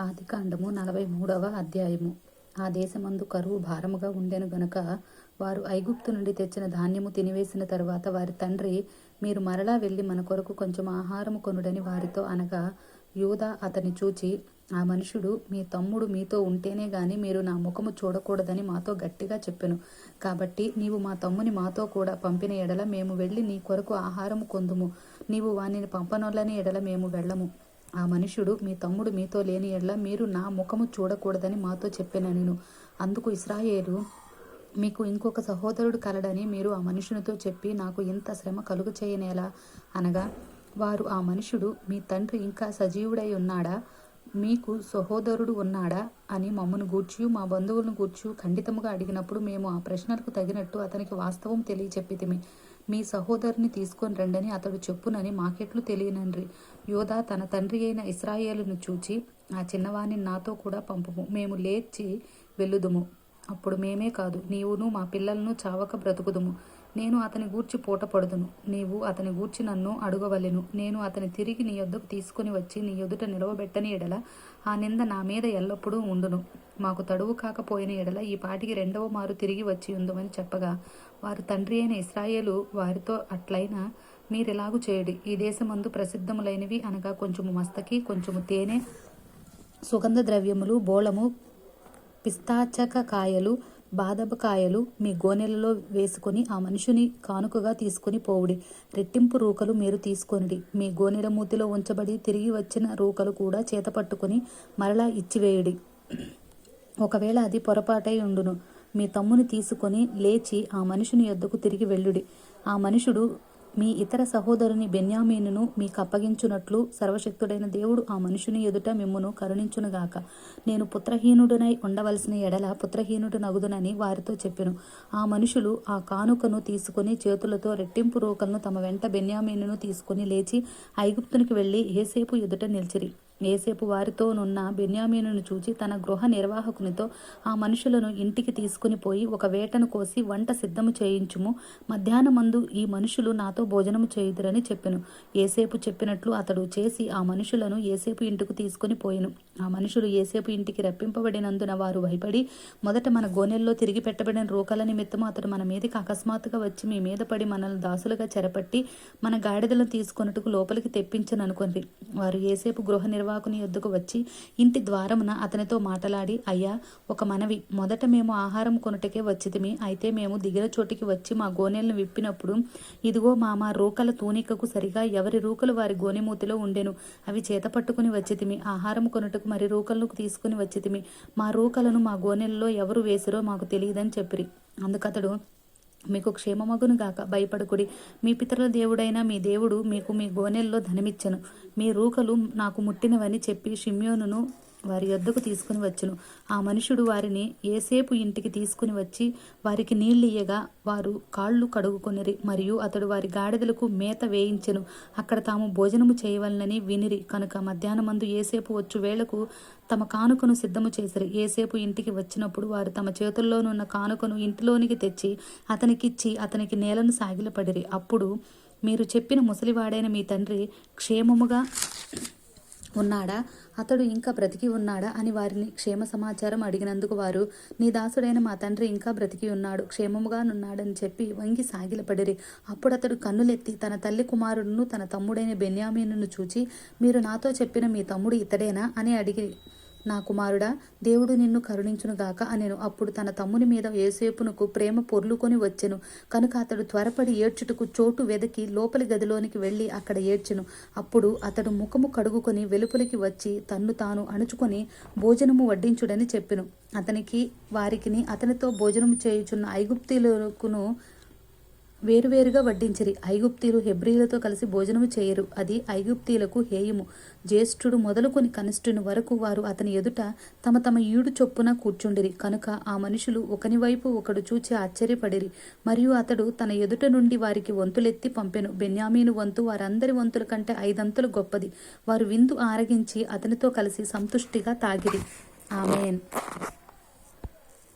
ఆదికాండము నలభై మూడవ అధ్యాయము. ఆ దేశమందు కరువు భారముగా ఉండెను గనుక వారు ఐగుప్తు నుండి తెచ్చిన ధాన్యము తినివేసిన తరువాత వారి తండ్రి మీరు మరలా వెళ్ళి మన కొరకు కొంచెం ఆహారము కొనుడని వారితో అనగా యూదా అతని చూచి ఆ మనుషుడు మీ తమ్ముడు మీతో ఉంటేనే గాని మీరు నా ముఖము చూడకూడదని మాతో గట్టిగా చెప్పెను. కాబట్టి నీవు మా తమ్ముని మాతో కూడా పంపిన ఎడల మేము వెళ్ళి నీ కొరకు ఆహారము కొందుము. నీవు వానిని పంపనొల్లని ఎడల మేము వెళ్ళము. ఆ మనుషుడు మీ తమ్ముడు మీతో లేని ఎడ్ల మీరు నా ముఖము చూడకూడదని మాతో చెప్పిన నేను. అందుకు ఇస్రాయేలు మీకు ఇంకొక సహోదరుడు కలడని మీరు ఆ మనుషునితో చెప్పి నాకు ఇంత శ్రమ కలుగు చేయనేలా? అనగా వారు ఆ మనుషుడు మీ తండ్రి ఇంకా సజీవుడై ఉన్నాడా? మీకు సహోదరుడు ఉన్నాడా? అని మమ్మను గూర్చి మా బంధువులను గూర్చి ఖండితముగా అడిగినప్పుడు మేము ఆ ప్రశ్నలకు తగినట్టు అతనికి వాస్తవం తెలియచెప్పితిమి. మీ సహోదరుని తీసుకొని రండని అతడు చెప్పునని మాకెట్లు తెలియనండ్రి. యోధా తన తండ్రి అయిన ఇస్రాయేలును చూచి ఆ చిన్నవాణ్ణి నాతో కూడా పంపుము. మేము లేచి వెళ్ళుదుము. అప్పుడు మేమే కాదు నీవును మా పిల్లలను చావక బ్రతుకుదుము. నేను అతని గూర్చి పూట పడుదును. నీవు అతని గూర్చి నన్ను అడుగవలెను. నేను అతని తిరిగి నీ యొద్దకు తీసుకుని వచ్చి నీ ఎదుట నిలవబెట్టని ఎడల ఆ నింద నా మీద ఎల్లప్పుడూ ఉండును. మాకు తడువు కాకపోయిన ఎడల ఈ పాటికి రెండవ మారు తిరిగి వచ్చి ఉందమని చెప్పగా వారు తండ్రి అయిన ఇస్రాయేలు వారితో అట్లయినా మీరెలాగు చేయడి? ఈ దేశమందు ప్రసిద్ధములైనవి అనగా కొంచెము మస్తకి కొంచెము తేనె సుగంధ ద్రవ్యములు బోళము పిస్తాచక కాయలు బాదపకాయలు మీ గోనెలలో వేసుకొని ఆ మనుషుని కానుకగా తీసుకుని పోవుడి. రెట్టింపు రూకలు మీరు తీసుకొనిడి. మీ గోనెల మూతిలో ఉంచబడి తిరిగి వచ్చిన రూకలు కూడా చేతపట్టుకుని మరలా ఇచ్చివేయుడి. ఒకవేళ అది పొరపాటై ఉండును. మీ తమ్ముని తీసుకొని లేచి ఆ మనుషుని యొద్దకు తిరిగి వెళ్ళుడి. ఆ మనుషుడు మీ ఇతర సహోదరుని బెన్యామీనును మీకు అప్పగించునట్లు సర్వశక్తుడైన దేవుడు ఆ మనుషుని ఎదుట మిమ్మును కరుణించునుగాక. నేను పుత్రహీనుడునై ఉండవలసిన ఎడల పుత్రహీనుడు నగుదునని వారితో చెప్పెను. ఆ మనుషులు ఆ కానుకను తీసుకుని చేతులతో రెట్టింపు రోకలను తమ వెంట బెన్యామీనును తీసుకుని లేచి ఐగుప్తునికి వెళ్ళి ఏసేపు ఎదుట నిలిచిరి. ఏసేపు వారితోనున్న బెన్యామీనును చూచి తన గృహ నిర్వాహకునితో ఆ మనుషులను ఇంటికి తీసుకుని పోయి ఒక వేటను కోసి వంట సిద్ధము చేయించుము. మధ్యాహ్నమందు ఈ మనుషులు నాతో భోజనము చేయుదురని చెప్పెను. ఏసేపు చెప్పినట్లు అతడు చేసి ఆ మనుషులను ఏసేపు ఇంటికి తీసుకుని పోయిను. ఆ మనుషులు ఏసేపు ఇంటికి రప్పింపబడినందున వారు భయపడి మొదట మన గోనెల్లో తిరిగి పెట్టబడిన రోకల నిమిత్తము అతడు మన మీదకి అకస్మాత్తుగా వచ్చి మీ మీద పడి మనల్ని దాసులుగా చెరపట్టి మన గాడిదలను తీసుకొనుటకు లోపలికి తెప్పించను అనుకుంది వారు ఏసేపు గృహ నిర్వాహకుని యొద్దకు వచ్చి ఇంటి ద్వారమున అతనితో మాట్లాడి అయ్యా ఒక మనవి. మొదట మేము ఆహారం కొనుటకే వచ్చితిమి. అయితే మేము దిగిన చోటికి వచ్చి మా గోనెలను విప్పినప్పుడు ఇదిగో మా మా రూకల తూనికకు సరిగా ఎవరి రూకలు వారి గోనెమూతిలో ఉండెను. అవి చేత పట్టుకుని వచ్చితిమి. ఆహారం కొనుటకు మరి రూకలను తీసుకుని వచ్చితిమి. మా రూకలను మా గోనెలలో ఎవరు వేసిరో మాకు తెలియదని చెప్పిరి. అందుకతడు మీకు క్షేమమగును గాక. భయపడకుడి. మీ పితరుల దేవుడైన మీ దేవుడు మీకు మీ గోనెల్లో ధనమిచ్చను. మీ రూకలు నాకు ముట్టినవని చెప్పి షిమ్యోనును వారి యొద్దకు తీసుకుని వచ్చును. ఆ మనుషుడు వారిని ఏసేపు ఇంటికి తీసుకుని వచ్చి వారికి నీళ్ళియ్యగా వారు కాళ్ళు కడుగుకొనిరి మరియు అతడు వారి గాడిదలకు మేత వేయించెను. అక్కడ తాము భోజనము చేయవలనని వినిరి. కనుక మధ్యాహ్నమందు ఏసేపు వచ్చు వేళకు తమ కానుకను సిద్ధము చేసిరి. ఏసేపు ఇంటికి వచ్చినప్పుడు వారు తమ చేతుల్లోనున్న కానుకను ఇంటిలోనికి తెచ్చి అతనికిచ్చి అతనికి నేలను సాగిలపడిరి. అప్పుడు మీరు చెప్పిన ముసలివాడైన మీ తండ్రి క్షేమముగా ఉన్నాడా? అతడు ఇంకా బ్రతికి ఉన్నాడా? అని వారిని క్షేమ సమాచారం అడిగినందుకు వారు నీ దాసుడైన మా తండ్రి ఇంకా బ్రతికి ఉన్నాడు. క్షేమముగా ఉన్నాడని చెప్పి వంగి సాగిలపడిరి. అప్పుడు అతడు కన్నులెత్తి తన తల్లి కుమారుడును తన తమ్ముడైన బెన్యామీను చూచి మీరు నాతో చెప్పిన మీ తమ్ముడు ఇతడేనా అని అడిగి నా కుమారుడా దేవుడు నిన్ను కరుణించునుగాక అనెను. అప్పుడు తన తమ్ముని మీద ఏసేపునకు ప్రేమ పొర్లుకొని వచ్చెను. కనుక అతడు త్వరపడి ఏడ్చుటకు చోటు వెదకి లోపలి గదిలోనికి వెళ్ళి అక్కడ ఏడ్చెను. అప్పుడు అతడు ముఖము కడుగుకొని వెలుపలికి వచ్చి తన్ను తాను అణుచుకొని భోజనము వడ్డించుడని చెప్పెను. అతనికి వారికిని అతనితో భోజనము చేయుచున్న ఐగుప్తులకును వేరువేరుగా వడ్డించిరి. ఐగుప్తీలు హెబ్రీలతో కలిసి భోజనము చేయరు. అది ఐగుప్తీలకు హేయము. జ్యేష్ఠుడు మొదలుకొని కనిష్ఠుని వరకు వారు అతని ఎదుట తమ తమ ఈడు చొప్పున కూర్చుండిరి. కనుక ఆ మనుషులు ఒకని వైపు ఒకడు చూచి ఆశ్చర్యపడిరి. మరియు అతడు తన ఎదుట నుండి వారికి వంతులెత్తి పంపెను. బెన్యామీను వంతు వారందరి వంతుల కంటే ఐదంతులు గొప్పది. వారు విందు ఆరగించి అతనితో కలిసి సంతుష్టిగా తాగిరి. ఆమెన్.